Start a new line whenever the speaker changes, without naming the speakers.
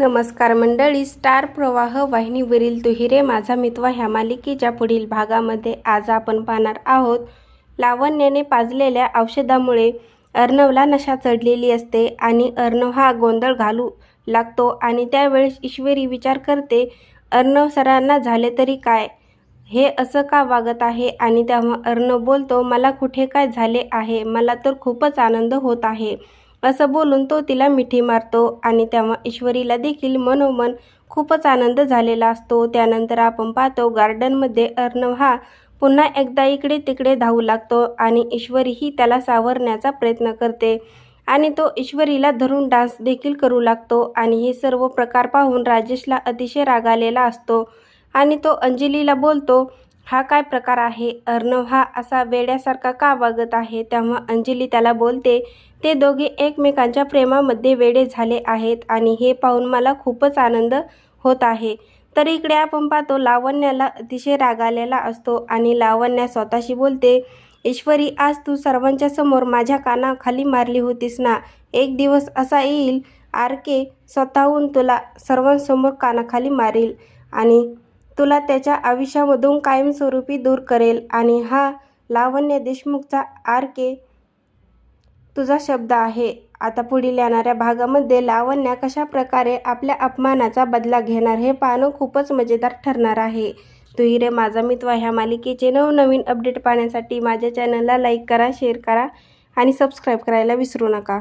नमस्कार मंडळी स्टार प्रवाह वाहिनीवरील तुहिरे माझा मितवा ह्या मालिकेच्या पुढील भागामध्ये आज आपण पाहणार आहोत. लावण्याने पाजलेल्या औषधामुळे अर्णवला नशा चढलेली असते आणि अर्णव हा गोंधळ घालू लागतो आणि त्यावेळेस ईश्वरी विचार करते अर्णव सरांना झाले तरी काय? हे असं का वागत आहे? आणि तेव्हा अर्णव बोलतो मला कुठे काय झाले आहे? मला तर खूपच आनंद होत आहे. असं बोलून तो तिला मिठी मारतो आणि तेव्हा ईश्वरीला देखील मनोमन खूपच आनंद झालेला असतो. त्यानंतर आपण पाहतो गार्डनमध्ये अर्णव हा पुन्हा एकदा इकडे तिकडे धावू लागतो आणि ईश्वरीही त्याला सावरण्याचा प्रयत्न करते आणि तो ईश्वरीला धरून डान्स देखील करू लागतो आणि हे सर्व प्रकार पाहून राजेशला अतिशय रागालेला असतो आणि तो अंजलीला बोलतो हा काय प्रकार आहे? अर्णव हा असा वेड्यासारखा का वागत आहे? तेव्हा अंजली त्याला बोलते ते दोघे एकमेकांच्या प्रेमामध्ये वेडे झाले आहेत आणि हे पाहून मला खूपच आनंद होत आहे. तर इकडे आपण पाहतो लावण्याला अतिशय राग आलेला असतो आणि लावण्या स्वतःशी बोलते ईश्वरी आज तू सर्वांच्या समोर माझ्या कानाखाली मारली होतीस ना? एक दिवस असा येईल आर के स्वतःहून तुला सर्वांसमोर कानाखाली मारील आणि तुला त्याच्या आयुष्यामधून कायमस्वरूपी दूर करेल आणि हा लावण्य देशमुखचा आर के तुझा शब्द आहे. आता पुढील येणाऱ्या भागामध्ये लावण्या कशा प्रकारे आपल्या अपमानाचा बदला घेणार हे पाहणं खूपच मजेदार ठरणार आहे. तुही रे माझा मित्र ह्या मालिकेचे नवनवीन अपडेट पाहण्यासाठी माझ्या चॅनलला लाईक करा शेअर करा आणि सबस्क्राईब करायला विसरू नका.